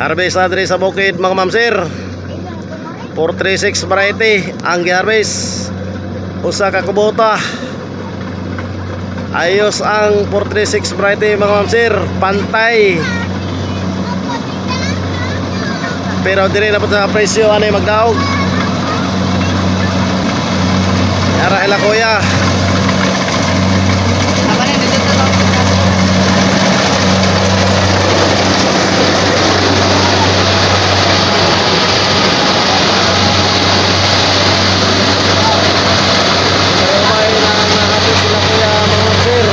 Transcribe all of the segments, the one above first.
Harvest na diri sa bukid mga ma'am sir. 436 variety ang gi-harvest. Usa ka kubota. Ayos ang 436 variety mga ma'am sir. Pantay. Pero diri na po sa presyo ano yung magdaog. Yara ila kuya. Apa rin, dito to. May na nahabis sila kuya mga ma'am sir.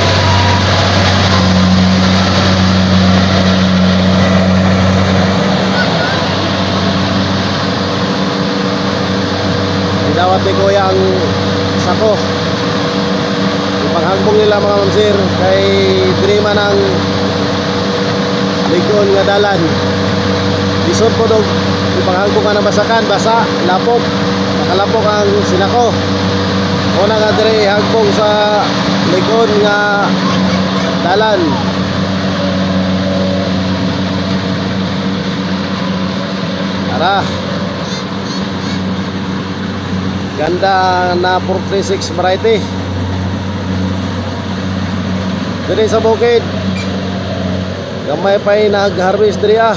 Dinawat ni kuya ang sako. Ipanghagbong nila mga ma'am sir kay drima ng ligon nga dalan. Lisod po dog ipanghagbong ka na basakan, basa, lapok. Nakalapok ang sinako. Una nga dire hagbong sa ligon nga dalan. Tara. Ganda na 436 variety. Dire sa bukid. Gamay pa nag-harvest diri ah.